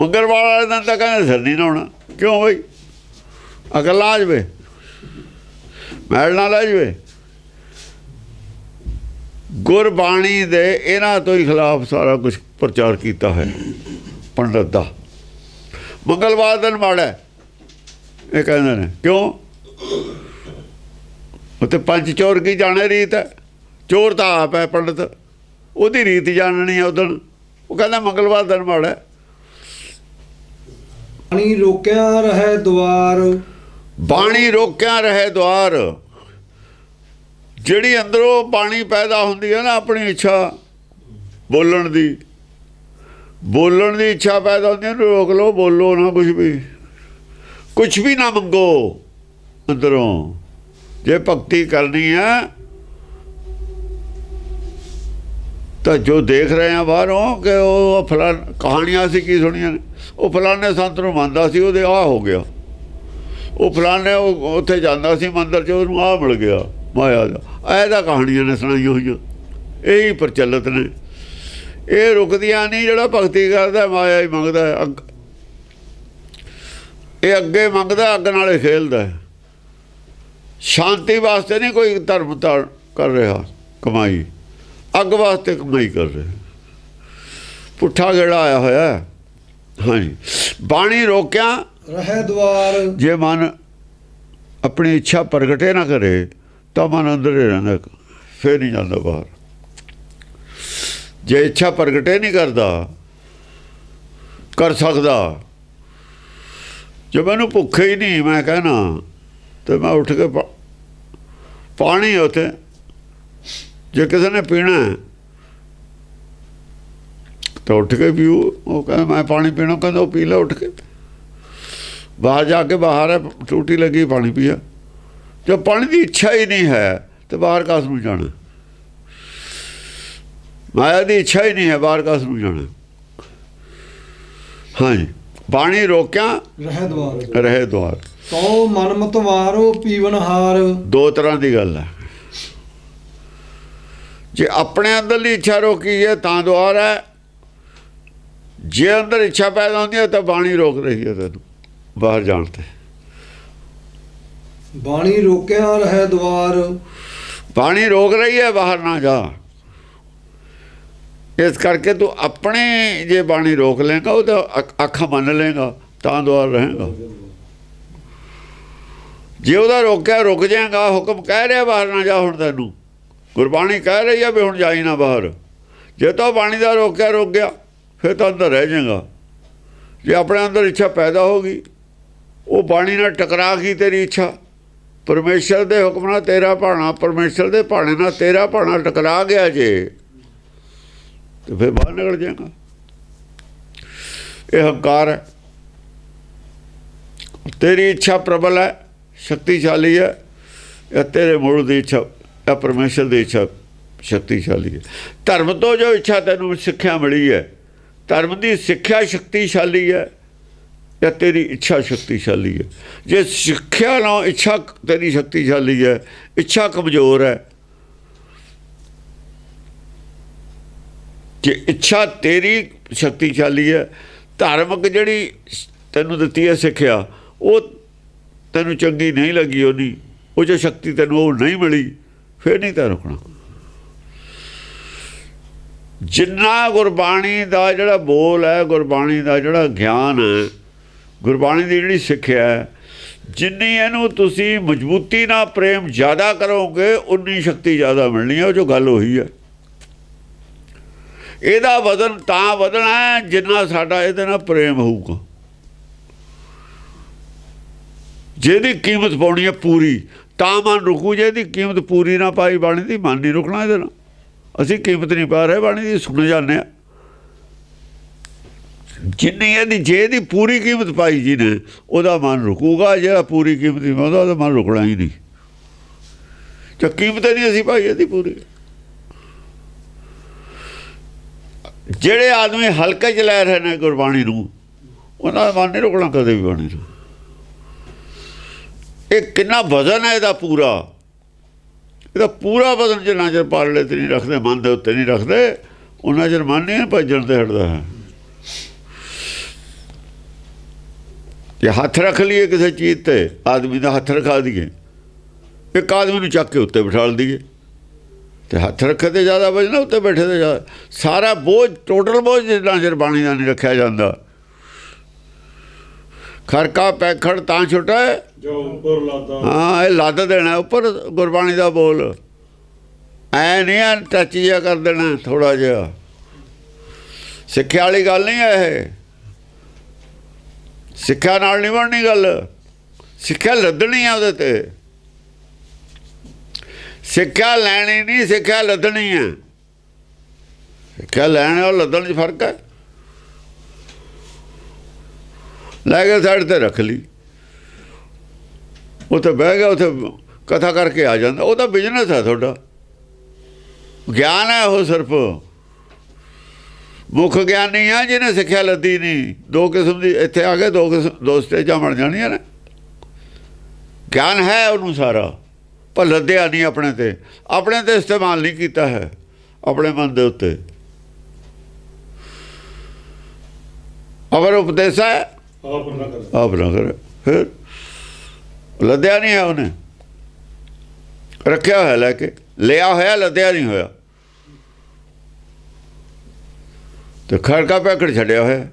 ਮੰਗਲਵਾਰ ਵਾਲੇ ਦਿਨ ਤਾਂ ਕਹਿੰਦੇ ਸਿਰ ਨਹੀਂ ਨਹਾਉਣਾ ਕਿਉਂ ਬਈ? ਅਕਲ ਆ ਜਵੇ। ਮੈਲ ਨਾਲ ਆ ਜਵੇ। ਗੁਰਬਾਣੀ ਦੇ ਇਹਨਾਂ ਤੋਂ ਹੀ ਖਿਲਾਫ ਸਾਰਾ ਕੁਝ ਪ੍ਰਚਾਰ ਕੀਤਾ ਹੈ, ਪੰਡਤ ਦਾ। ਮੰਗਲਵਾਰ ਦਿਨ ਮਾੜਾ ਇਹ ਕਹਿੰਦੇ ਨੇ, ਕਿਉਂ? ਉਤੇ ਪੰਜ ਚੋਰ ਕੀ ਜਾਣੇ ਰੀਤ ਹੈ? ਚੋਰ ਤਾਂ ਆਪ ਹੈ ਪੰਡਤ। ਉਹਦੀ ਰੀਤ ਜਾਣਨੀ ਹੈ ਉਦੋਂ ਉਹ ਕਹਿੰਦਾ ਮੰਗਲਵਾਰ ਦਿਨ ਮਾੜਾ ਹੈ। ਪਾਣੀ ਰੋਕਿਆ ਰਹੇ ਦੁਆਰ। ਬਾਣੀ ਰੋਕਿਆ ਰਹੇ ਦੁਆਰ। ਜਿਹੜੀ ਅੰਦਰੋਂ ਬਾਣੀ ਪੈਦਾ ਹੁੰਦੀ ਹੈ ਨਾ ਆਪਣੀ ਇੱਛਾ ਬੋਲਣ ਦੀ ਬੋਲਣ ਦੀ ਇੱਛਾ ਪੈਦਾ ਹੁੰਦੀ ਹੈ ਰੋਕ ਲਓ, ਬੋਲੋ ਨਾ ਕੁਝ ਵੀ। ਕੁਝ ਵੀ ਨਾ ਮੰਗੋ ਅੰਦਰੋਂ। ਜੇ ਭਗਤੀ ਕਰਨੀ ਹੈ ਤਾਂ ਜੋ ਦੇਖ ਰਹੇ ਆ ਬਾਹਰੋਂ ਕਿ ਉਹ ਫਲਾਂ ਕਹਾਣੀਆਂ ਸੀ ਕੀ ਸੁਣੀਆਂ ਨੇ। ਉਹ ਫਲਾਣੇ ਸੰਤ ਨੂੰ ਮੰਨਦਾ ਸੀ, ਉਹਦੇ ਆ ਹੋ ਗਿਆ। ਉਹ ਫਲਾਣੇ ਉਹ ਉੱਥੇ ਜਾਂਦਾ ਸੀ ਮੰਦਰ 'ਚ, ਉਹਨੂੰ ਆ ਮਿਲ ਗਿਆ, ਮਾਇਆ ਦਾ। ਐਦਾ ਕਹਾਣੀਆਂ ਨੇ ਸੁਣਾਈਆਂ ਹੋਈਆਂ। ਇਹੀ ਪ੍ਰਚਲਿਤ ਨੇ। ਇਹ ਰੁਕਦੀਆਂ ਨਹੀਂ, ਜਿਹੜਾ ਭਗਤੀ ਕਰਦਾ, ਮਾਇਆ ਹੀ ਮੰਗਦਾ ਅੱਗ ਇਹ ਅੱਗੇ ਮੰਗਦਾ, ਅੱਗ ਨਾਲੇ ਖੇਲਦਾ ਸ਼ਾਂਤੀ ਵਾਸਤੇ ਨਹੀਂ ਕੋਈ ਧਰਮ ਤਾਂ ਕਰ ਰਿਹਾ ਕਮਾਈ। ਅੱਗ ਵਾਸਤੇ ਕਮਾਈ ਕਰ ਰਿਹਾ ਪੁੱਠਾ ਗੇੜਾ ਆਇਆ ਹੋਇਆ। ਹਾਂਜੀ। ਬਾਣੀ ਰੋਕਿਆ। ਰਹੇ ਦੁਆਰ। ਜੇ ਮਨ ਆਪਣੀ ਇੱਛਾ ਪ੍ਰਗਟੇ ਨਾ ਕਰੇ ਤਾਂ ਮਨ ਅੰਦਰ ਹੀ। ਰਹਿੰਦਾ ਫੇਰ ਨਹੀਂ ਜਾਂਦਾ ਬਾਹਰ। ਜੇ ਇੱਛਾ ਪ੍ਰਗਟੇ ਨਹੀਂ ਕਰਦਾ ਕਰ ਸਕਦਾ। ਜੇ ਮੈਨੂੰ ਭੁੱਖ ਹੀ ਨਹੀਂ ਮੈਂ ਕਹਿਣਾ ਤੇ ਮੈਂ ਉੱਠ ਕੇ ਪਾਣੀ ਉਥੇ। ਜੇ ਕਿਸੇ ਨੇ ਪੀਣਾ ਤਾਂ ਉੱਠ ਕੇ ਪੀਓ। ਉਹ ਕਹਿੰਦਾ ਮੈਂ ਪਾਣੀ ਪੀਣਾ। ਕਹਿੰਦਾ ਉਹ ਪੀ ਲੈ ਉੱਠ ਕੇ। ਬਾਹਰ ਜਾ ਕੇ ਬਾਹਰ ਹੈ ਟੂਟੀ ਲੱਗੀ ਪਾਣੀ ਪੀਆ। ਜੇ ਪਾਣੀ ਦੀ ਇੱਛਾ ਹੀ ਨਹੀਂ ਹੈ ਤੇ ਬਾਹਰ ਕਾਸ ਨੂੰ ਜਾਣਾ? ਮਾਇਆ ਦੀ ਇੱਛਾ ਹੀ ਨਹੀਂ ਹੈ ਬਾਹਰ ਕਾਸ ਨੂੰ ਜਾਣਾ? ਹਾਂਜੀ। ਪਾਣੀ ਰੋਕਿਆ ਰਹੇ ਦੁਆਰ। ਰਹੇ ਦਵਾਰ ਕਉ ਮਨ ਮਤਵਾਰੋ ਪੀਵਨ ਹਾਰ ਦੋ ਤਰ੍ਹਾਂ ਦੀ ਗੱਲ ਹੈ। ਜੇ ਆਪਣੇ ਅੰਦਰਲੀ ਇੱਛਾ ਰੋਕੀ ਹੈ ਤਾਂ ਦਵਾਰ ਹੈ। ਜੇ ਅੰਦਰ ਇੱਛਾ ਪੈਦਾ ਹੁੰਦੀ ਹੈ ਤਾਂ ਬਾਣੀ ਰੋਕ ਰਹੀ ਹੈ ਤੈਨੂੰ ਬਾਹਰ ਜਾਣ ਤੇ। ਬਾਣੀ ਰੋਕਿਆ ਰਹੇ ਦੁਆਰ। ਪਾਣੀ ਰੋਕ ਰਹੀ ਹੈ ਬਾਹਰ ਨਾ ਜਾ। ਇਸ ਕਰਕੇ ਤੂੰ ਆਪਣੇ ਜੇ ਬਾਣੀ ਰੋਕ ਲੇਗਾ ਉਹਦਾ ਅੱਖ- ਅੱਖਾਂ ਮੰਨ ਲੇਗਾ ਤਾਂ ਦੁਆਰ ਰਹੇਗਾ। ਜੇ ਉਹਦਾ ਰੋਕਿਆ ਰੁਕ ਜਾਏਗਾ ਹੁਕਮ ਕਹਿ ਰਿਹਾ ਬਾਹਰ ਨਾ ਜਾ ਹੁਣ ਤੈਨੂੰ। ਗੁਰਬਾਣੀ ਕਹਿ ਰਹੀ ਹੈ ਵੀ ਹੁਣ ਜਾਈ ਨਾ ਬਾਹਰ। ਜੇ ਤਾਂ ਬਾਣੀ ਦਾ ਰੋਕਿਆ, ਰੋਕ ਗਿਆ, ਫਿਰ ਤਾਂ ਅੰਦਰ ਰਹਿ ਜਾਏਗਾ। ਜੇ ਆਪਣੇ ਅੰਦਰ ਇੱਛਾ ਪੈਦਾ ਹੋ ਗਈ, ਉਹ ਬਾਣੀ ਨਾਲ ਟਕਰਾ ਗਈ ਤੇਰੀ ਇੱਛਾ। ਪਰਮੇਸ਼ਰ ਦੇ ਹੁਕਮ ਨਾਲ ਤੇਰਾ ਭਾਣਾ, ਪਰਮੇਸ਼ਰ ਦੇ ਭਾਣੇ ਨਾਲ ਤੇਰਾ ਭਾਣਾ ਟਕਰਾ ਗਿਆ ਜੇ, ਤੇ ਫਿਰ ਬਾਹਰ ਨਿਕਲ ਜਾਏਗਾ। ਇਹ ਹੰਕਾਰ ਹੈ। ਤੇਰੀ ਇੱਛਾ ਪ੍ਰਬਲ ਹੈ, ਸ਼ਕਤੀਸ਼ਾਲੀ ਹੈ, ਇਹ ਤੇਰੇ ਮੂਲ ਦੀ ਇੱਛਾ। ਇਹ ਪਰਮੇਸ਼ਰ ਦੀ ਇੱਛਾ ਸ਼ਕਤੀਸ਼ਾਲੀ ਹੈ। ਧਰਮ ਤੋਂ ਜੋ ਇੱਛਾ ਤੈਨੂੰ ਸਿੱਖਿਆ ਮਿਲੀ ਹੈ, ਧਰਮ ਦੀ ਸਿੱਖਿਆ ਸ਼ਕਤੀਸ਼ਾਲੀ ਹੈ ਜਾਂ ਤੇਰੀ ਇੱਛਾ ਸ਼ਕਤੀਸ਼ਾਲੀ ਹੈ। ਜੇ ਸਿੱਖਿਆ ਨਾਲ ਇੱਛਾ ਤੇਰੀ ਸ਼ਕਤੀਸ਼ਾਲੀ ਹੈ, ਇੱਛਾ ਕਮਜ਼ੋਰ ਹੈ, ਜੇ ਇੱਛਾ ਤੇਰੀ ਸ਼ਕਤੀਸ਼ਾਲੀ ਹੈ, ਧਾਰਮਿਕ ਜਿਹੜੀ ਤੈਨੂੰ ਦਿੱਤੀ ਹੈ ਸਿੱਖਿਆ, ਉਹ ਤੈਨੂੰ ਚੰਗੀ ਨਹੀਂ ਲੱਗੀ ਉਹਦੀ ਉਹ ਜੋ ਸ਼ਕਤੀ ਤੈਨੂੰ ਉਹ ਨਹੀਂ ਮਿਲੀ ਫਿਰ ਨਹੀਂ ਤਾਂ ਰੁਕਣਾ। ਜਿੰਨਾ ਗੁਰਬਾਣੀ ਦਾ ਜਿਹੜਾ ਬੋਲ ਹੈ, ਗੁਰਬਾਣੀ ਦਾ ਜਿਹੜਾ ਗਿਆਨ ਹੈ, ਗੁਰਬਾਣੀ ਦੀ ਜਿਹੜੀ ਸਿੱਖਿਆ ਹੈ, ਜਿੰਨੀ ਇਹਨੂੰ ਤੁਸੀਂ ਮਜ਼ਬੂਤੀ ਨਾਲ ਪ੍ਰੇਮ ਜ਼ਿਆਦਾ ਕਰੋਗੇ, ਉਨੀ ਸ਼ਕਤੀ ਜ਼ਿਆਦਾ ਮਿਲਣੀ ਹੈ, ਉਹ ਜੋ ਗੱਲ ਉਹੀ ਹੈ। ਇਹਦਾ ਵਜ਼ਨ ਤਾਂ ਵਧਣਾ ਜਿੰਨਾ ਸਾਡਾ ਇਹਦੇ ਨਾਲ ਪ੍ਰੇਮ ਹੋਊਗਾ। ਜਿਹਦੀ ਕੀਮਤ ਪਾਉਣੀ ਹੈ ਪੂਰੀ। ਤਾਂ ਮਨ ਰੁਕੂ ਜੇ ਇਹਦੀ ਕੀਮਤ ਪੂਰੀ ਨਾ ਪਾਈ ਬਾਣੀ ਦੀ, ਮਨ ਨਹੀਂ ਰੁਕਣਾ ਇਹਦੇ ਨਾਲ। ਅਸੀਂ ਕੀਮਤ ਨਹੀਂ ਪਾ ਰਹੇ ਬਾਣੀ ਦੀ, ਸੁਣ ਜਾਂਦੇ ਆ ਜਿੰਨੀ ਇਹਦੀ, ਜੇ ਦੀ ਪੂਰੀ ਕੀਮਤ ਪਾਈ ਜੀ ਨੇ, ਉਹਦਾ ਮਨ ਰੁਕੂਗਾ ਜਿਹੜਾ ਪੂਰੀ ਕੀਮਤ ਨਹੀਂ ਉਹਦਾ ਉਹਦਾ ਮਨ ਰੁਕਣਾ ਹੀ ਨਹੀਂ। ਜੇ ਕੀਮਤ ਨਹੀਂ ਅਸੀਂ ਪਾਈ ਇਹਦੀ ਪੂਰੀ। ਜਿਹੜੇ ਆਦਮੀ ਹਲਕੇ ਚ ਲੈ ਰਹੇ ਨੇ ਗੁਰਬਾਣੀ ਨੂੰ, ਉਹਨਾਂ ਦਾ ਮਨ ਨਹੀਂ ਰੁਕਣਾ ਕਦੇ ਵੀ ਬਾਣੀ ਨੂੰ। ਇਹ ਕਿੰਨਾ ਵਜ਼ਨ ਹੈ ਇਹਦਾ ਪੂਰਾ? ਇਹਦਾ ਪੂਰਾ ਵਜ਼ਨ ਜਿੰਨਾ ਚਿਰ ਪਾਲੜੇ ਤੇ ਨਹੀਂ ਰੱਖਦੇ, ਮਨ ਦੇ ਉੱਤੇ ਨਹੀਂ ਰੱਖਦੇ ਉਹਨਾਂ ਚਿਰ ਮਨ ਨਹੀਂ ਭੱਜਣ ਤੇ ਹਟਦਾ ਹੈ। ਜੇ ਹੱਥ ਰੱਖ ਲਈਏ ਕਿਸੇ ਚੀਜ਼ ਤੇ, ਆਦਮੀ ਦਾ ਹੱਥ ਰਖਾ ਦਈਏ। ਇੱਕ ਆਦਮੀ ਨੂੰ ਚੱਕ ਕੇ ਉੱਤੇ ਬਿਠਾ ਲਈਏ ਤੇ ਹੱਥ ਰੱਖੇ ਤੇ ਜ਼ਿਆਦਾ ਵਜਣਾ ਉੱਤੇ ਬੈਠੇ ਤੇ ਜ਼ਿਆਦਾ। ਸਾਰਾ ਬੋਝ ਟੋਟਲ ਬੋਝ ਜਿੰਨਾ ਚਿਰ ਬਾਣੀ ਦਾ ਨਹੀਂ ਰੱਖਿਆ ਜਾਂਦਾ। ਖਰਕਾ ਪੈਖੜ ਤਾਂ ਛੁੱਟਾ? ਹੈ ਜੋ ਉੱਪਰ ਲਾਦਾ। ਹਾਂ ਇਹ ਲੱਦ ਦੇਣਾ ਉੱਪਰ ਗੁਰਬਾਣੀ ਦਾ ਬੋਲ। ਐ ਨਹੀਂ ਆ ਟੱਚ ਜਿਹਾ ਕਰ ਦੇਣਾ ਥੋੜਾ ਜਿਹਾ। ਸਿੱਖਿਆ ਵਾਲੀ ਗੱਲ ਨਹੀਂ ਹੈ ਇਹ। ਸਿੱਖਿਆ ਨਾਲ ਨਹੀਂ ਬਣਨੀ ਗੱਲ। ਸਿੱਖਿਆ ਲੱਦਣੀ ਆ ਉਹਦੇ ਤੇ। ਸਿੱਖਿਆ ਲੈਣੀ ਨਹੀਂ ਸਿੱਖਿਆ ਲੱਦਣੀ ਹੈ ਸਿੱਖਿਆ ਲੈਣ ਔਰ ਲੱਦਣ 'ਚ ਫ਼ਰਕ ਹੈ ਲੈ ਕੇ ਸਾਈਡ ਤੇ ਰੱਖ ਲਈ। ਉੱਥੇ ਬਹਿ ਗਿਆ, ਉੱਥੇ ਕਥਾ ਕਰਕੇ ਆ ਜਾਂਦਾ। ਉਹ ਤਾਂ ਬਿਜ਼ਨਸ ਹੈ ਤੁਹਾਡਾ। ਗਿਆਨ ਹੈ ਉਹ ਸਿਰਫ। ਮੁੱਖ ਗਿਆਨ ਨਹੀਂ ਆ ਜਿਹਨੇ ਸਿੱਖਿਆ ਲੱਦੀ ਨਹੀਂ ਦੋ ਕਿਸਮ ਦੀ ਇੱਥੇ ਆ ਕੇ ਦੋ ਕਿਸਮ, ਦੋ ਸਟੇਜਾਂ ਬਣ ਜਾਣੀਆਂ ਨੇ। ਗਿਆਨ ਹੈ ਉਹਨੂੰ ਸਾਰਾ। ਪਰ ਲੱਦਿਆ ਨਹੀਂ ਆਪਣੇ ਤੇ। ਆਪਣੇ ਤੇ ਇਸਤੇਮਾਲ ਨਹੀਂ ਕੀਤਾ ਹੈ ਆਪਣੇ ਮਨ ਦੇ ਉੱਤੇ। ਅਵਰ ਉਪਦੇਸ਼ ਹੈ ਆਪ ਨਾ ਕਰ। ਆਪ ਨਾ ਕਰੇ। ਫਿਰ ਲੱਦਿਆ ਨਹੀਂ ਹੈ ਉਹਨੇ। ਰੱਖਿਆ ਹੋਇਆ ਲੈ ਕੇ। ਲਿਆ ਹੋਇਆ, ਲੱਦਿਆ ਨਹੀਂ ਹੋਇਆ। ਤੇ ਖੜਕਾ ਪੈਕੜ ਛੱਡਿਆ ਹੋਇਆ।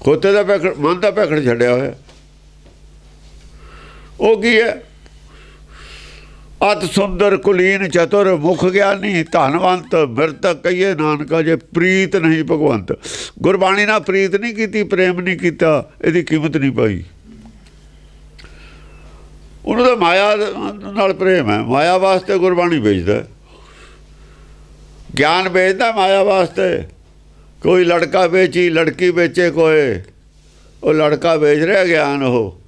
ਖੋਤੇ ਦਾ ਪੈਕੜ ਮਨ ਦਾ ਪੈਕੜ ਛੱਡਿਆ ਹੋਇਆ। ਉਹ ਕੀ ਹੈ? ਅਤ ਸੁੰਦਰ ਕੁਲੀਨ ਚਤੁਰ ਮੁਖ ਗਿਆਨੀ, ਧਨਵੰਤ ਮਿਰਤ ਕਈਏ ਨਾਨਕਾ, ਜੇ ਪ੍ਰੀਤ ਨਹੀਂ ਭਗਵੰਤ। ਗੁਰਬਾਣੀ ਨਾਲ ਪ੍ਰੀਤ ਨਹੀਂ ਕੀਤੀ, ਪ੍ਰੇਮ ਨਹੀਂ ਕੀਤਾ, ਇਹਦੀ ਕੀਮਤ ਨਹੀਂ ਪਾਈ। ਉਹਨੂੰ ਤਾਂ ਮਾਇਆ ਨਾਲ ਪ੍ਰੇਮ ਹੈ, ਮਾਇਆ ਵਾਸਤੇ ਗੁਰਬਾਣੀ ਵੇਚਦਾ ਗਿਆਨ ਵੇਚਦਾ ਮਾਇਆ ਵਾਸਤੇ। ਕੋਈ ਲੜਕਾ ਵੇਚੀ, ਲੜਕੀ ਵੇਚੇ ਕੋਏ, ਉਹ ਲੜਕਾ ਵੇਚ ਰਿਹਾ ਗਿਆਨ ਉਹ।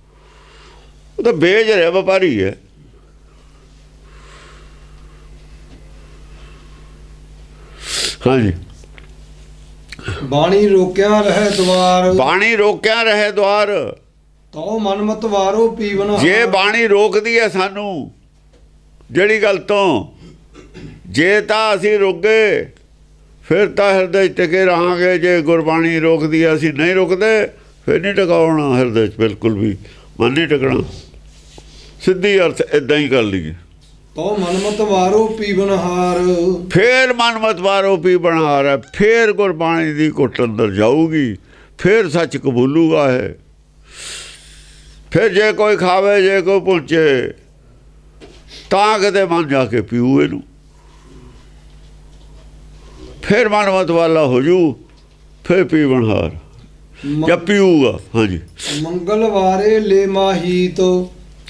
ਉਹ ਤਾਂ ਵੇਚ ਰਿਹਾ, ਵਪਾਰੀ ਹੈ। ਹਾਂਜੀ। ਬਾਣੀ ਰੋਕਿਆ ਰਹਿ ਦਵਾਰ ਬਾਣੀ ਰੋਕਿਆ ਰਹੇ ਦਵਾਰ ਤਉ ਮਨ ਮਤ ਵਾਰੋ ਪੀਵਨ ਜੇ। ਬਾਣੀ ਰੋਕਦੀ ਹੈ ਸਾਨੂੰ ਜਿਹੜੀ ਗੱਲ ਤੋਂ। ਜੇ ਤਾਂ ਅਸੀਂ ਰੁਕੇ ਫਿਰ ਤਾਂ ਹਿਰਦੇ 'ਚ ਟਿਕੇ ਰਹਾਂਗੇ। ਜੇ ਗੁਰਬਾਣੀ ਰੋਕਦੀ ਹੈ ਅਸੀਂ ਨਹੀਂ ਰੁਕਦੇ ਫਿਰ ਨਹੀਂ ਟਿਕਾਉਣਾ ਹਿਰਦੇ 'ਚ ਬਿਲਕੁਲ ਵੀ। ਮਨ ਨਹੀਂ ਟਿਕਣਾ। ਸਿੱਧੀ ਅਰਥ ਇਦਾਂ ਹੀ ਕਰ ਲਈਏ। ਤਉ ਮਨ ਮਤ ਵਾਰੋ ਪੀਵਨ ਹਾਰ ਫੇਰ ਮਨ ਮਤਵਾਰੋ ਵੀ ਬਣਾ ਰਿਹਾ ਫੇਰ ਗੁਰਬਾਣੀ ਦੀ ਘੁੱਟ ਅੰਦਰ ਜਾਊਗੀ ਫੇਰ ਸੱਚ ਕਬੂਲੂਗਾ ਹੈ ਫਿਰ ਜੇ ਕੋਈ ਖਾਵੇ ਜੇ ਕੋਈ ਪੁੱਛੇ ਤਾਂ ਕਿਤੇ ਮਨ ਜਾ ਕੇ ਪੀਊ ਇਹਨੂੰ। ਫਿਰ ਮਨ ਮਤਵਾਲਾ ਹੋ ਜੂ ਫਿਰ ਪੀਵਨ ਹਾਰ ਜਾਂ ਪੀਊਗਾ ਹਾਂਜੀ। ਮੰਗਲਵਾਰੇ ਲੈ ਮਾਹੀਤ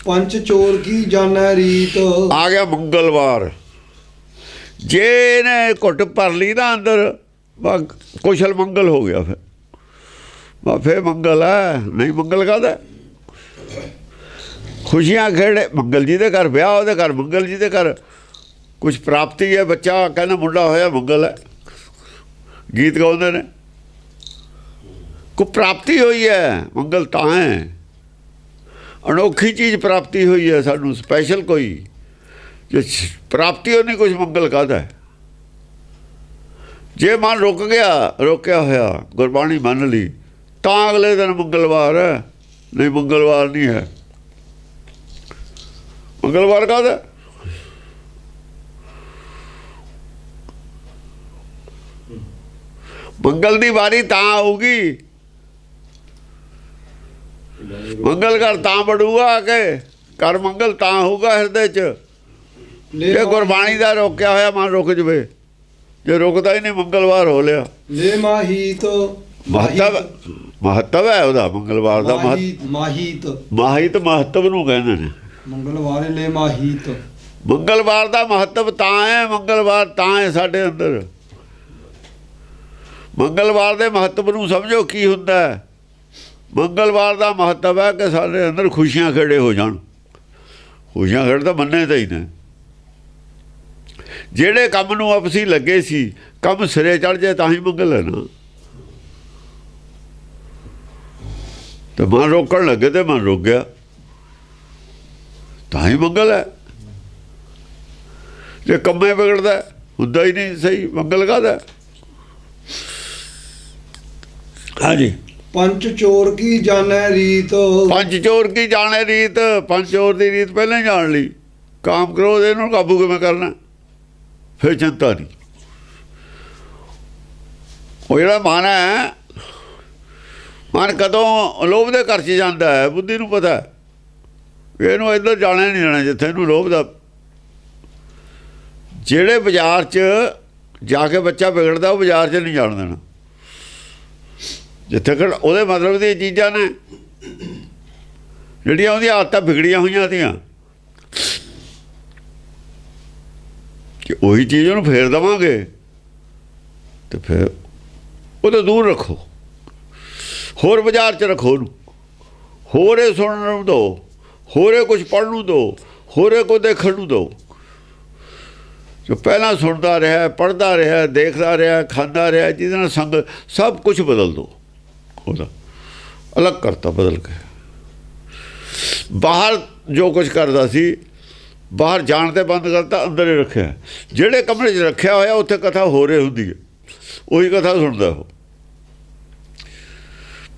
ਪੰਚ ਚੋਰ ਕੀ ਜਾਣੈ ਰੀਤ? ਆ ਗਿਆ ਮੰਗਲਵਾਰ। ਜੇ ਇਹਨੇ ਘੁੱਟ ਭਰ ਲਈ ਨਾ ਅੰਦਰ ਕੁਸ਼ਲ ਮੰਗਲ ਹੋ ਗਿਆ ਫਿਰ। ਬਾ ਫੇ ਮੰਗਲ ਹੈ, ਨਹੀਂ ਮੰਗਲ ਕਾਹਦਾ? ਖੁਸ਼ੀਆਂ ਖੇੜੇ, ਮੰਗਲ ਜੀ ਦੇ ਘਰ ਵਿਆਹ, ਉਹਦੇ ਘਰ ਮੰਗਲ ਜੀ ਦੇ ਘਰ। ਕੁਝ ਪ੍ਰਾਪਤੀ ਹੈ ਬੱਚਾ, ਕਹਿੰਦਾ ਮੁੰਡਾ ਹੋਇਆ ਮੰਗਲ ਹੈ। ਗੀਤ ਗਾਉਂਦੇ ਨੇ। ਕੋ ਪ੍ਰਾਪਤੀ ਹੋਈ ਹੈ, ਮੰਗਲ ਤਾਂ ਹੈ। ਅਨੋਖੀ ਚੀਜ਼ ਪ੍ਰਾਪਤੀ ਹੋਈ ਹੈ ਸਾਨੂੰ ਸਪੈਸ਼ਲ ਕੋਈ। ਜੇ ਸ਼- ਪ੍ਰਾਪਤੀ ਹੋਣੀ ਕੁਝ ਮੰਗਲ ਕਾਹਦਾ ਜੇ ਮਨ ਰੁਕ ਗਿਆ, ਰੋਕਿਆ ਹੋਇਆ, ਗੁਰਬਾਣੀ ਮੰਨ ਲਈ, ਤਾਂ ਅਗਲੇ ਦਿਨ ਮੰਗਲਵਾਰ ਹੈ। ਨਹੀਂ, ਮੰਗਲਵਾਰ ਨਹੀਂ ਹੈ। ਮੰਗਲਵਾਰ ਕਾਹਦਾ ਮੰਗਲ ਦੀ ਵਾਰੀ ਤਾਂ ਆਊਗੀ। ਮੰਗਲ ਘਰ ਤਾਂ ਬੜੂਗਾ ਕੇ ਕਰ ਮੰਗਲ ਤਾਂ ਹੋਊਗਾ ਹਿਰਦੇ 'ਚ। ਜੇ ਗੁਰਬਾਣੀ ਦਾ ਰੋਕਿਆ ਹੋਇਆ ਮਨ ਰੁਕ ਜਵੇ ਜੇ ਰੁਕਦਾ ਹੀ ਨਹੀਂ ਮੰਗਲਵਾਰ ਹੋ ਲਿਆ। ਲੈ ਮਾਹੀਤ ਮਹੱਤਵ ਮਹੱਤਵ ਹੈ ਉਹਦਾ ਮੰਗਲਵਾਰ ਦਾ ਮਾਹੀਤ। ਮਾਹਿਤ ਮਹੱਤਵ ਨੂੰ ਕਹਿੰਦੇ ਨੇ। ਮੰਗਲਵਾਰੇ ਲੈ ਮਾਹੀਤ। ਮੰਗਲਵਾਰ ਦਾ ਮਹੱਤਵ ਤਾਂ ਹੈ ਮੰਗਲਵਾਰ ਤਾਂ ਹੈ ਸਾਡੇ ਅੰਦਰ। ਮੰਗਲਵਾਰ ਦੇ ਮਹੱਤਵ ਨੂੰ ਸਮਝੋ ਕੀ ਹੁੰਦਾ ਹੈ। ਮੰਗਲਵਾਰ ਦਾ ਮਹੱਤਵ ਹੈ ਕਿ ਸਾਡੇ ਅੰਦਰ ਖੁਸ਼ੀਆਂ ਖੇੜੇ ਹੋ ਜਾਣ। ਖੁਸ਼ੀਆਂ ਖੇੜ ਤਾਂ ਮੰਨੇ ਤਾਂ ਹੀ ਨੇ। ਜਿਹੜੇ ਕੰਮ ਨੂੰ ਆਪਸੀ ਲੱਗੇ ਸੀ, ਕੰਮ ਸਿਰੇ ਚੜ ਜਾਏ ਤਾਂ ਹੀ ਮੰਗਲ ਹੈ ਨਾ। ਤੇ ਮਨ ਰੋਕਣ ਲੱਗੇ ਤੇ ਮਨ ਰੁਕ ਗਿਆ। ਤਾਂ ਹੀ ਮੰਗਲ ਹੈ। ਜੇ ਕੰਮੇ ਵਿਗੜਦਾ ਹੁੰਦਾ ਹੀ ਨਹੀਂ ਸਹੀ। ਮੰਗਲ ਕਾਹਦਾ ਹਾਂਜੀ। ਪੰਚ ਚੋਰ ਕੀ ਜਾਣੈ ਰੀਤ? ਪੰਜ ਚੋਰ ਕੀ ਜਾਣੇ ਰੀਤ? ਪੰਜ ਚੋਰ ਦੀ ਰੀਤ ਪਹਿਲਾਂ ਹੀ ਜਾਣ ਲਈ। ਕਾਮ ਕ੍ਰੋਧ ਇਹਨੂੰ ਕਾਬੂ ਕਿਵੇਂ ਕਰਨਾ? ਫਿਰ ਚਿੰਤਾ ਨਹੀਂ ਉਹ ਜਿਹੜਾ ਮਨ ਹੈ, ਮਨ ਕਦੋਂ ਲੋਭ ਦੇ ਘਰ 'ਚ ਜਾਂਦਾ ਹੈ, ਬੁੱਧੀ ਨੂੰ ਪਤਾ ਹੈ। ਵੀ ਇਹਨੂੰ ਇੱਧਰ ਜਾਣਾ ਨਹੀਂ ਜਾਣਾ ਜਿੱਥੇ ਇਹਨੂੰ ਲੋਭ ਦਾ। ਜਿਹੜੇ ਬਾਜ਼ਾਰ 'ਚ ਜਾ ਕੇ ਬੱਚਾ ਵਿਗੜਦਾ, ਉਹ ਬਾਜ਼ਾਰ 'ਚ ਨਹੀਂ ਜਾਣ ਦੇਣਾ। ਜਿੱਥੇ ਕਿ ਉਹਦੇ ਮਤਲਬ ਦੀਆਂ ਚੀਜ਼ਾਂ ਨੇ। ਜਿਹੜੀਆਂ ਉਹਦੀਆਂ ਆਦਤਾਂ ਵਿਗੜੀਆਂ ਹੋਈਆਂ ਤੀਆਂ ਕਿ ਉਹੀ ਚੀਜ਼ ਉਹਨੂੰ ਫੇਰ ਦਵਾਂਗੇ, ਤੇ ਫਿਰ ਉਹ ਤੋਂ ਦੂਰ ਰੱਖੋ। ਹੋਰ ਬਾਜ਼ਾਰ 'ਚ ਰੱਖੋ ਉਹਨੂੰ। ਹੋਰ ਇਹ ਸੁਣਨ ਨੂੰ ਦਿਓ ਹੋਰ ਇਹ ਕੁਝ ਪੜ੍ਹਨ ਨੂੰ ਦਿਓ ਹੋਰ ਇਹ ਕੁਝ ਦੇਖਣ ਨੂੰ ਦਿਓ ਜੋ ਪਹਿਲਾਂ ਸੁਣਦਾ ਰਿਹਾ, ਪੜ੍ਹਦਾ ਰਿਹਾ, ਦੇਖਦਾ ਰਿਹਾ, ਖਾਂਦਾ ਰਿਹਾ, ਜਿਹਦੇ ਨਾਲ ਸੰਗ ਸਭ ਕੁਝ ਬਦਲ ਦੋ। ਉਹਦਾ ਅਲੱਗ ਕਰਤਾ ਬਦਲ ਕੇ। ਬਾਹਰ ਜੋ ਕੁਝ ਕਰਦਾ ਸੀ ਬਾਹਰ ਜਾਣ ਤੇ ਬੰਦ ਕਰਤਾ ਅੰਦਰ ਹੀ ਰੱਖਿਆ। ਜਿਹੜੇ ਕਮਰੇ 'ਚ ਰੱਖਿਆ ਹੋਇਆ ਉੱਥੇ ਕਥਾ ਹੋ ਰਹੀ ਹੁੰਦੀ ਹੈ। ਉਹੀ ਕਥਾ ਸੁਣਦਾ ਉਹ।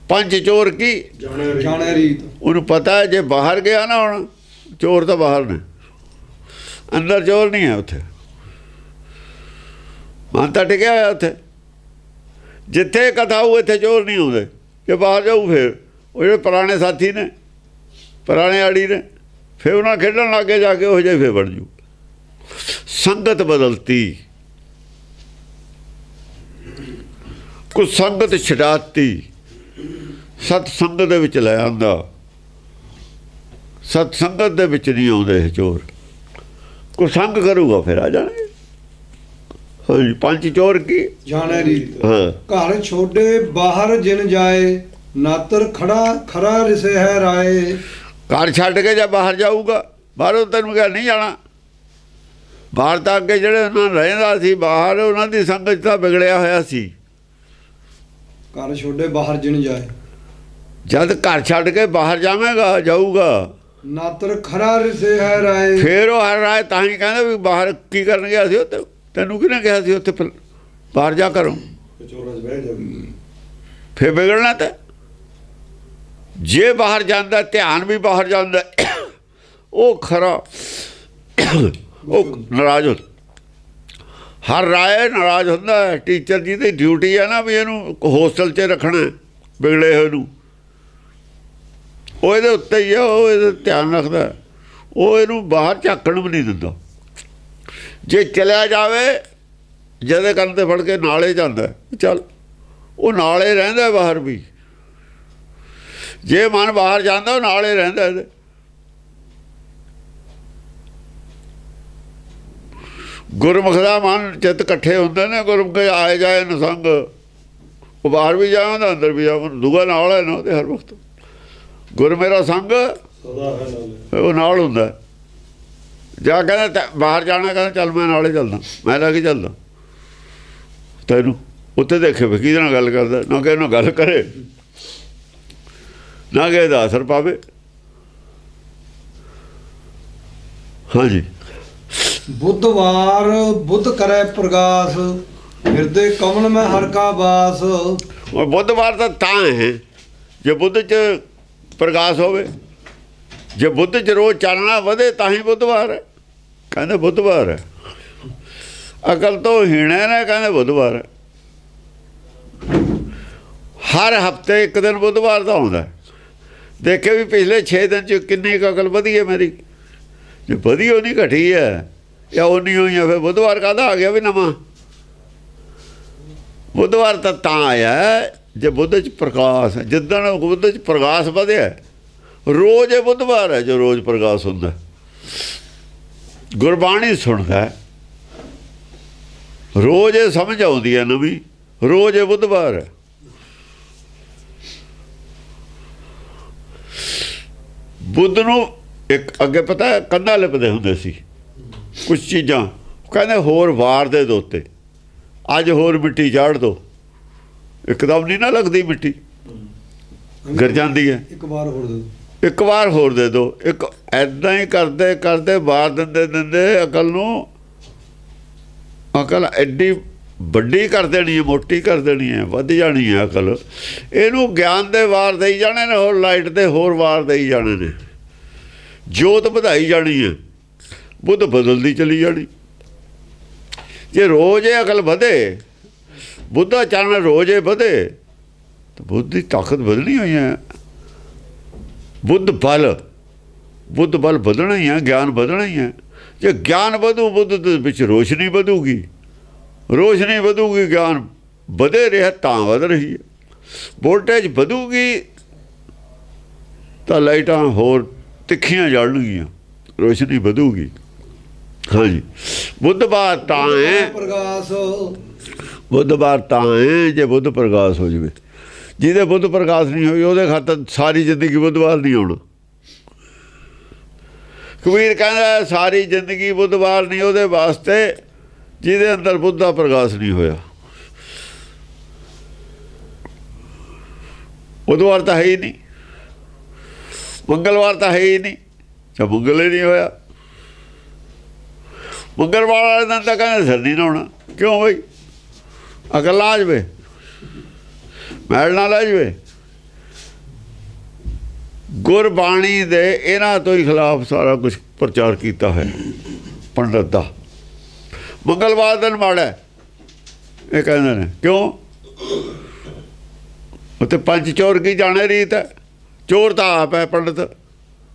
ਪੰਜ ਚੋਰ ਕੀ? ਜਾਣੇ ਰੀਤ। ਉਹਨੂੰ ਪਤਾ ਹੈ ਜੇ ਬਾਹਰ ਗਿਆ ਨਾ ਹੁਣ ਚੋਰ ਤਾਂ ਬਾਹਰ ਨੇ। ਅੰਦਰ ਚੋਰ ਨਹੀਂ ਹੈ ਉੱਥੇ। ਮਨ ਤਾਂ ਟਿਕਿਆ ਹੋਇਆ ਉੱਥੇ। ਜਿੱਥੇ ਕਥਾ ਹੋਊ ਇੱਥੇ ਚੋਰ ਨਹੀਂ ਆਉਂਦੇ। ਜੇ ਬਾਹਰ ਜਾਊ ਫਿਰ। ਉਹ ਜਿਹੜੇ ਪੁਰਾਣੇ ਸਾਥੀ ਨੇ, ਪੁਰਾਣੇ ਆੜੀ ਨੇ, ਫਿਰ ਉਹਨਾਂ ਖੇਡਣ ਲੱਗੇ ਜਾ ਕੇ ਉਹ ਜਿਹੇ ਫਿਰ ਬਣ ਜੂ। ਸੰਗਤ ਬਦਲਤੀ। ਕੁਝ ਸੰਗਤ ਛਡਾਤੀ। ਸਤ ਸੰਗਤ ਦੇ ਵਿੱਚ ਲੈ ਆਂਦਾ। ਸਤ ਸੰਗਤ ਦੇ ਵਿੱਚ ਨਹੀਂ ਆਉਂਦੇ ਚੋਰ। ਕੋ ਸੰਗ ਕਰੂਗਾ ਫਿਰ, ਆ ਜਾਣਗੇ। ਹਾਂਜੀ ਪੰਜ ਚੋਰ ਕੀ? ਜਾਣੈ ਰੀਤ ਹਾਂ। ਘਰ ਛੋਡੇ ਬਾਹਰ ਜਿਨ ਜਾਏ ਨਾਤਰ ਖੜਾ ਖਰਾ ਰਿਸੇ ਹੈ ਰਾਏ। ਘਰ ਛੱਡ ਕੇ ਜਾਂ ਬਾਹਰ ਜਾਊਗਾ? ਬਾਹਰੋਂ ਤੈਨੂੰ ਕਿਹਾ ਨਹੀਂ ਜਾਣਾ। ਬਾਹਰ ਤਾਂ ਅੱਗੇ ਜਿਹੜੇ ਉਹਨਾਂ ਰਹਿੰਦਾ ਸੀ ਬਾਹਰ ਉਹਨਾਂ ਦੀ ਸੰਗਤ ਤਾਂ ਵਿਗੜਿਆ ਹੋਇਆ ਸੀ। ਘਰ ਛੋਡੇ ਬਾਹਰ ਜਿਨ ਜਾਏ। ਜਦ ਘਰ ਛੱਡ ਕੇ ਬਾਹਰ ਜਾਵੇਂਗਾ ਜਾਊਗਾ। ਨਾਤਰ ਖਰਾ ਰਿਸੇ ਹੈ ਰਾਏ। ਫੇਰ ਉਹ ਹਰ ਰਾਏ ਤਾਂ ਹੀ ਕਹਿੰਦਾ ਵੀ ਬਾਹਰ ਕੀ ਕਰਨ ਗਿਆ ਸੀ ਉੱਥੇ? ਤੈਨੂੰ ਕਿਹਨੇ ਕਿਹਾ ਸੀ ਉੱਥੇ ਬਾਹਰ ਜਾ ਕਰੋ ਤੇ ਚੋਰਾਂ 'ਚ ਬਹਿ ਜਾ। ਫੇਰ ਵਿਗੜਨਾ ਤਾਂ। ਜੇ ਬਾਹਰ ਜਾਂਦਾ ਧਿਆਨ ਵੀ ਬਾਹਰ ਜਾਂਦਾ ਉਹ ਖਰਾ ਉਹ ਨਾਰਾਜ਼ ਹੋ ਹਰ ਰਾਏ ਨਾਰਾਜ਼ ਹੁੰਦਾ ਹੈ। ਟੀਚਰ ਜੀ ਦੀ ਡਿਊਟੀ ਹੈ ਨਾ ਵੀ ਇਹਨੂੰ ਹੋਸਟਲ 'ਚ ਰੱਖਣਾ ਵਿਗੜੇ ਹੋਏ ਨੂੰ। ਉਹ ਇਹਦੇ ਉੱਤੇ ਹੀ ਆ ਉਹ ਇਹਦਾ ਧਿਆਨ ਰੱਖਦਾ। ਉਹ ਇਹਨੂੰ ਬਾਹਰ ਝਾਕਣ ਵੀ ਨਹੀਂ ਦਿੰਦਾ। ਜੇ ਚਲਿਆ ਜਾਵੇ ਜਦੇ ਕੰਨ ਤੇ ਫੜ ਕੇ ਨਾਲੇ ਜਾਂਦਾ ਚੱਲ ਉਹ ਨਾਲੇ ਰਹਿੰਦਾ ਬਾਹਰ ਵੀ। ਜੇ ਮਨ ਬਾਹਰ ਜਾਂਦਾ ਉਹ ਨਾਲੇ ਰਹਿੰਦਾ ਗੁਰਮੁਖ ਦਾ ਮਨ ਚਿੱਤ ਇਕੱਠੇ ਹੁੰਦੇ ਨੇ ਗੁਰਮੁਖ ਆਏ ਜਾਏ ਨਸੰਗ। ਉਹ ਬਾਹਰ ਵੀ ਜਾਂਦਾ ਅੰਦਰ ਵੀ ਜਾਂਦਾ ਦੁਗਾ ਨਾਲ ਹੈ ਨਾ ਉਹਦੇ ਹਰ ਵਕਤ। ਗੁਰ ਮੇਰਾ ਸੰਗ ਸਦਾ ਹੈ ਨਾਲੇ ਉਹ ਨਾਲ ਹੁੰਦਾ। ਜਾ ਕਹਿੰਦਾ ਬਾਹਰ ਜਾਣਾ ਕਹਿੰਦਾ ਚੱਲ ਮੈਂ ਨਾਲੇ ਚੱਲਦਾ ਮੈਂ ਲੈ ਕੇ ਚੱਲਦਾ। ਤੈਨੂੰ ਉੱਥੇ ਦੇਖੇ ਵੀ ਕਿਹਦੇ ਨਾਲ ਗੱਲ ਕਰਦਾ ਨਾ ਕਿ ਨਾਲ ਗੱਲ ਕਰੇ ਨਾ ਕਿ ਇਹਦਾ ਅਸਰ ਪਾਵੇ। ਹਾਂਜੀ। ਬੁੱਧਵਾਰ ਬੁੱਧ ਕਰੈ ਪ੍ਰਗਾਸ ਹਿਰਦੇ ਕਮਲ ਮੈਂ ਹਰ ਕਾ ਬਾਸ ਉਹ ਬੁੱਧਵਾਰ ਤਾਂ ਤਾਂ ਹੈ ਜੇ ਬੁੱਧ ਚ ਪ੍ਰਕਾਸ਼ ਹੋਵੇ। ਜੇ ਬੁੱਧ ਚ ਰੋਜ਼ ਚਾਨਣਾ ਵਧੇ ਤਾਂ ਹੀ ਬੁੱਧਵਾਰ ਹੈ। ਕਹਿੰਦੇ ਬੁੱਧਵਾਰ ਹੈ। ਅਕਲ ਤੋਂ ਹੀਣੇ ਨੇ, ਕਹਿੰਦੇ ਬੁੱਧਵਾਰ ਹਰ ਹਫ਼ਤੇ ਇੱਕ ਦਿਨ ਬੁੱਧਵਾਰ ਦਾ ਆਉਂਦਾ ਹੈ। ਦੇਖੇ ਵੀ ਪਿਛਲੇ 6 ਦਿਨ ਚ ਕਿੰਨੀ ਕੁ ਅਕਲ ਵਧੀ ਹੈ ਮੇਰੀ। ਜੇ ਵਧੀ ਉਹ ਨਹੀਂ ਘਟੀ ਹੈ, ਜਾਂ ਉਨੀ ਹੋਈ ਹੈ, ਫਿਰ ਬੁੱਧਵਾਰ ਕਾਹਦਾ ਆ ਗਿਆ ਵੀ ਨਵਾਂ? ਬੁੱਧਵਾਰ ਤਾਂ ਤਾਂ ਆਇਆ ਜੇ ਬੁੱਧ ਚ ਪ੍ਰਕਾਸ਼ ਜਿੱਦਣ ਬੁੱਧ ਚ ਪ੍ਰਕਾਸ਼ ਵਧਿਆ ਰੋਜ਼ ਇਹ ਬੁੱਧਵਾਰ ਹੈ ਜੋ ਰੋਜ਼ ਪ੍ਰਕਾਸ਼ ਹੁੰਦਾ। ਗੁਰਬਾਣੀ ਸੁਣਦਾ। ਰੋਜ਼ ਇਹ ਸਮਝ ਆਉਂਦੀ ਹੈ ਨਵੀਂ ਰੋਜ਼ ਇਹ ਬੁੱਧਵਾਰ ਹੈ। ਬੁੱਧ ਨੂੰ ਇੱਕ ਅੱਗੇ ਪਤਾ ਕੰਧਾਂ ਲਿਪਦੇ ਹੁੰਦੇ ਸੀ। ਕੁਝ ਚੀਜ਼ਾਂ ਕਹਿੰਦੇ ਹੋਰ ਵਾਰ ਦੇ ਦੋ ਉੱਤੇ। ਅੱਜ ਹੋਰ ਮਿੱਟੀ ਚਾੜ ਦੋ। ਇੱਕਦਮ ਨਹੀਂ ਨਾ ਲੱਗਦੀ ਮਿੱਟੀ। ਗਿਰ ਜਾਂਦੀ ਹੈ। ਇੱਕ ਵਾਰ ਹੋਰ ਦੇ ਦਿਓ। ਇੱਕ ਵਾਰ ਹੋਰ ਦੇ ਦਿਓ। ਇੱਕ ਐਦਾਂ ਹੀ ਕਰਦੇ ਕਰਦੇ ਬਾਹਰ ਦਿੰਦੇ ਦਿੰਦੇ ਅਕਲ ਨੂੰ। ਅਕਲ ਐਡੀ ਵੱਡੀ ਕਰ ਦੇਣੀ ਹੈ, ਮੋਟੀ ਕਰ ਦੇਣੀ ਹੈ, ਵੱਧ ਜਾਣੀ ਹੈ ਅਕਲ। ਇਹਨੂੰ ਗਿਆਨ ਦੇ ਵਾਰ ਦੇਈ ਜਾਣੇ ਨੇ, ਹੋਰ ਲਾਈਟ ਦੇ ਹੋਰ ਵਾਰ ਦੇਈ ਜਾਣੇ ਨੇ। ਜੋਤ ਵਧਾਈ ਜਾਣੀ ਹੈ, ਬੁੱਧ ਬਦਲਦੀ ਚਲੀ ਜਾਣੀ। ਜੇ ਰੋਜ਼ ਇਹ ਅਕਲ ਵਧੇ, ਬੁੱਧਾ ਚਾਨਣ ਰੋਜ਼ ਇਹ ਵਧੇ, ਤਾਂ ਬੁੱਧ ਦੀ ਤਾਕਤ ਵਧਣੀ ਹੋਈ ਹੈ। ਬੁੱਧ ਬਲ ਬੁੱਧ ਬਲ ਵਧਣਾ ਹੀ ਹੈ ਗਿਆਨ ਵਧਣਾ ਹੀ ਹੈ ਜੇ ਗਿਆਨ ਵਧੂ ਬੁੱਧ ਦੇ ਵਿੱਚ ਰੋਸ਼ਨੀ ਵਧੂਗੀ। ਰੋਸ਼ਨੀ ਵਧੂਗੀ ਗਿਆਨ ਵਧੇ ਰਿਹਾ ਤਾਂ ਵਧ ਰਹੀ ਹੈ। ਵੋਲਟੇਜ ਵਧੂਗੀ ਤਾਂ ਲਾਈਟਾਂ ਹੋਰ ਤਿੱਖੀਆਂ ਜਲਣਗੀਆਂ। ਰੋਸ਼ਨੀ ਵਧੂਗੀ। ਹਾਂਜੀ। ਬੁੱਧਵਾਰ ਤਾਂ ਹੈ। ਪ੍ਰਗਾਸ ਬੁੱਧਵਾਰ ਤਾਂ ਹੈ ਜੇ ਬੁੱਧ ਪ੍ਰਕਾਸ਼ ਹੋ ਜਵੇ। ਜਿਹਦੇ ਬੁੱਧ ਪ੍ਰਕਾਸ਼ ਨਹੀਂ ਹੋਈ, ਉਹਦੇ ਖਾਤਰ ਸਾਰੀ ਜ਼ਿੰਦਗੀ ਬੁੱਧਵਾਰ ਨਹੀਂ ਆਉਣਾ। ਕਬੀਰ ਕਹਿੰਦਾ, ਸਾਰੀ ਜ਼ਿੰਦਗੀ ਬੁੱਧਵਾਰ ਨਹੀਂ, ਉਹਦੇ ਵਾਸਤੇ ਜਿਹਦੇ ਅੰਦਰ ਬੁੱਧ ਦਾ ਪ੍ਰਕਾਸ਼ ਨਹੀਂ ਹੋਇਆ। ਬੁੱਧਵਾਰ ਤਾਂ ਹੈ ਹੀ ਨਹੀਂ। ਮੰਗਲਵਾਰ ਤਾਂ ਹੈ ਹੀ ਨਹੀਂ। ਜਾਂ ਮੰਗਲ ਹੀ ਨਹੀਂ ਹੋਇਆ। ਮੰਗਲਵਾਰ ਵਾਲੇ ਦਿਨ ਤਾਂ ਕਹਿੰਦੇ ਸਿਰ ਨਹੀਂ ਹੋਣਾ ਕਿਉਂ ਬਈ? ਅਕਲ ਆ ਜਾਵੇ। ਮੈਲ ਨਾ ਲੈ ਜਾਵੇ ਗੁਰਬਾਣੀ ਦੇ ਇਹਨਾਂ ਤੋਂ ਹੀ ਖਿਲਾਫ ਸਾਰਾ ਕੁਝ ਪ੍ਰਚਾਰ ਕੀਤਾ ਹੈ, ਪੰਡਤ ਦਾ। ਮੰਗਲਵਾਰ ਦਿਨ ਮਾੜਾ ਇਹ ਕਹਿੰਦੇ ਨੇ, ਕਿਉਂ? ਉਤੇ ਪੰਜ ਚੋਰ ਕੀ ਜਾਣੇ ਰੀਤ ਹੈ? ਚੋਰ ਤਾਂ ਆਪ ਹੈ ਪੰਡਤ।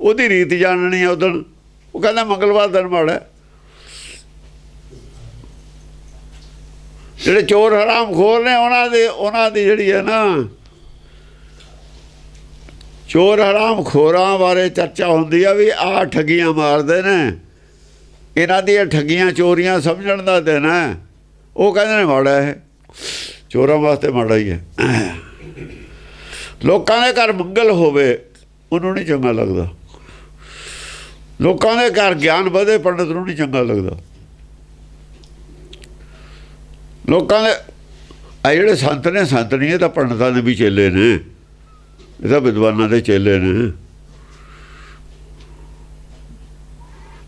ਉਹਦੀ ਰੀਤ ਜਾਣਨੀ ਹੈ ਉਦੋਂ। ਉਹ ਕਹਿੰਦਾ ਮੰਗਲਵਾਰ ਦਿਨ ਮਾੜਾ ਜਿਹੜੇ ਚੋਰ ਹਰਾਮ ਖੋਰ ਨੇ, ਉਹਨਾਂ ਦੇ, ਉਹਨਾਂ ਦੀ ਜਿਹੜੀ ਹੈ ਨਾ, ਚੋਰ ਹਰਾਮ ਖੋਰਾਂ ਬਾਰੇ ਚਰਚਾ ਹੁੰਦੀ ਆ ਵੀ ਆਹ ਠੱਗੀਆਂ ਮਾਰਦੇ ਨੇ। ਇਹਨਾਂ ਦੀਆਂ ਠੱਗੀਆਂ ਚੋਰੀਆਂ ਸਮਝਣ ਦਾ ਦਿਨ ਹੈ। ਉਹ ਕਹਿੰਦੇ ਨੇ, ਮਾੜਾ ਹੈ ਚੋਰਾਂ ਵਾਸਤੇ ਮਾੜਾ ਹੀ ਹੈ। ਲੋਕਾਂ ਦੇ ਘਰ ਮੰਗਲ ਹੋਵੇ, ਉਹਨੂੰ ਨਹੀਂ ਚੰਗਾ ਲੱਗਦਾ। ਲੋਕਾਂ ਦੇ ਘਰ ਗਿਆਨ ਵਧੇ, ਪੰਡਤ ਨੂੰ ਨਹੀਂ ਚੰਗਾ ਲੱਗਦਾ। ਲੋਕਾਂ ਦੇ ਆ ਜਿਹੜੇ ਸੰਤ ਨੇ, ਸੰਤ ਨਹੀਂ, ਇਹ ਤਾਂ ਪੰਡਤਾਂ ਦੇ ਵੀ ਚੇਲੇ ਨੇ। ਇਹ ਤਾਂ ਵਿਦਵਾਨਾਂ ਦੇ ਚੇਲੇ ਨੇ।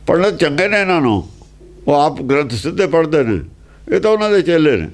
ਪੰਡਤ ਚੰਗੇ ਨੇ ਇਹਨਾਂ ਨੂੰ। ਉਹ ਆਪ ਗ੍ਰੰਥ ਸਿੱਧੇ ਪੜ੍ਹਦੇ ਨੇ। ਇਹ ਤਾਂ ਉਹਨਾਂ ਦੇ ਚੇਲੇ ਨੇ।